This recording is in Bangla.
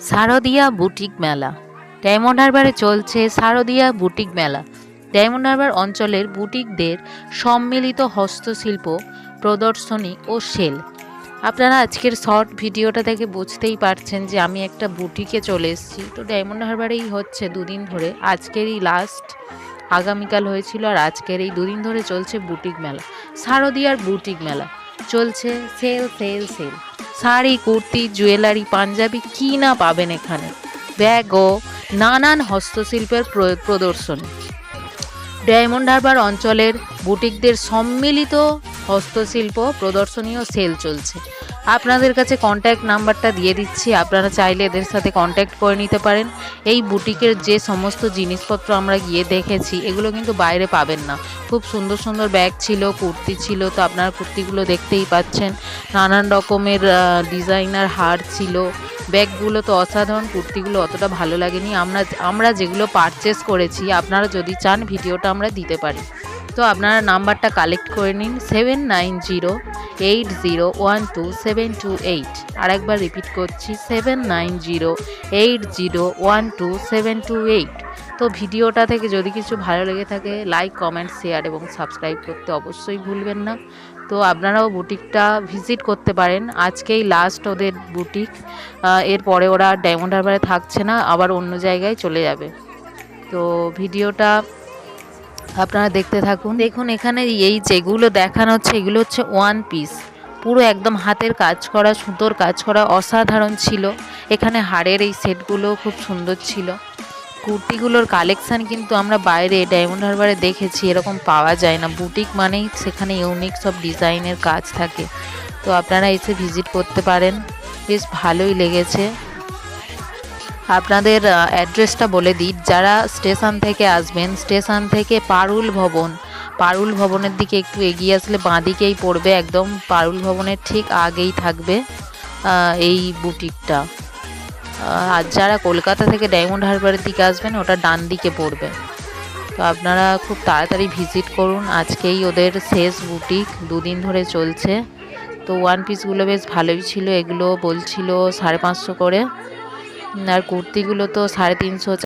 শারদিয়া বুটিক মেলা। ডায়মন্ড হারবারে চলছে শারদিয়া বুটিক মেলা। ডায়মন্ড হারবার অঞ্চলের বুটিকদের সম্মিলিত হস্তশিল্প, প্রদর্শনী ও সেল। আপনারা আজকের শর্ট ভিডিওটা দেখে বুঝতেই পারছেন যে আমি একটা বুটিকে চলে এসেছি। তো ডায়মন্ড হারবারেই হচ্ছে দুদিন ধরে আজকেরই লাস্ট আগামীকাল হয়েছিল আর আজকের এই দুদিন ধরে চলছে বুটিক মেলা। শারদিয়ার বুটিক মেলা। চলছে sale sale sale. Sari, kurti, jewellery, panjabi কী না পাবেন এখানে? ব্যাগ ও নানান হস্তশিল্পের প্রদর্শন। ডায়মন্ড হারবার অঞ্চলের বুটিকদের সম্মিলিত হস্তশিল্প প্রদর্শনী ও সেল চলছে। আপনাদের কাছে কন্ট্যাক্ট নাম্বারটা দিয়ে দিচ্ছি। আপনারা চাইলে এদের সাথে কন্ট্যাক্ট করে নিতে পারেন। এই বুটিকের যে সমস্ত জিনিসপত্র আমরা গিয়ে দেখেছি, এগুলো কিন্তু বাইরে পাবেন না। খুব সুন্দর সুন্দর ব্যাগ ছিল, কুর্তি ছিল, তো আপনারা কুর্তিগুলো দেখতেই পাচ্ছেন। নানান রকমের ডিজাইনার হার ছিল। ব্যাগগুলো তো অসাধারণ, কুর্তিগুলো অতটা ভালো লাগেনি। আমরা আমরা যেগুলো পারচেস করেছি, আপনারা যদি চান, ভিডিওটা আমরা দিতে পারি। তো আপনারা নাম্বারটা কালেক্ট করে নিন seven nine zero eight zero one two seven two eight আরেকবার রিপিট করছি seven nine zero eight zero one two seven two eight তো ভিডিওটা থেকে যদি কিছু ভালো লেগে থাকে লাইক কমেন্ট শেয়ার এবং সাবস্ক্রাইব করতে অবশ্যই ভুলবেন না। তো আপনারাও বুটিকটা ভিজিট করতে পারেন। আজকেই লাস্ট ওদের বুটিক। এরপরে ওরা ডায়মন্ড হারবারে থাকছে না, আবার অন্য জায়গায় চলে যাবে। তো ভিডিওটা আপনারা দেখতে থাকুন। দেখুন, এখানে এই যেগুলো দেখানো হচ্ছে, এগুলো হচ্ছে ওয়ান পিস পুরো একদম হাতের কাজ করা, সুতোর কাজ করা অসাধারণ ছিল। এখানে হাড়ের এই সেটগুলো খুব সুন্দর ছিল। কুর্তিগুলোর কালেকশান কিন্তু আমরা বাইরে ডায়মন্ড হারবারে দেখেছি, এরকম পাওয়া যায় না। বুটিক মানেই সেখানে ইউনিক সব ডিজাইনের কাজ থাকে। তো আপনারা এসে ভিজিট করতে পারেন। বেশ ভালোই লেগেছে। আপনাদের অ্যাড্রেসটা বলে দিই। যারা স্টেশন থেকে আসবেন, স্টেশন থেকে পারুল ভবন, পারুল ভবনের দিকে একটু এগিয়ে আসলে বাঁ দিকেই পড়বে একদম। পারুল ভবনের ঠিক আগেই থাকবে এই বুটিকটা। আর যারা কলকাতা থেকে ডায়মন্ড হারবারের দিকে আসবেন, ওটা ডান দিকে পড়বে। তো আপনারা খুব তাড়াতাড়ি ভিজিট করুন। আজকেই ওদের শেষ বুটিক, দুদিন ধরে চলছে। তো ওয়ান পিসগুলো বেশ ভালোই ছিল, এগুলো বলছিল সাড়ে পাঁচশো করে। আর কুর্তিগুলো তো সাড়ে তিনশো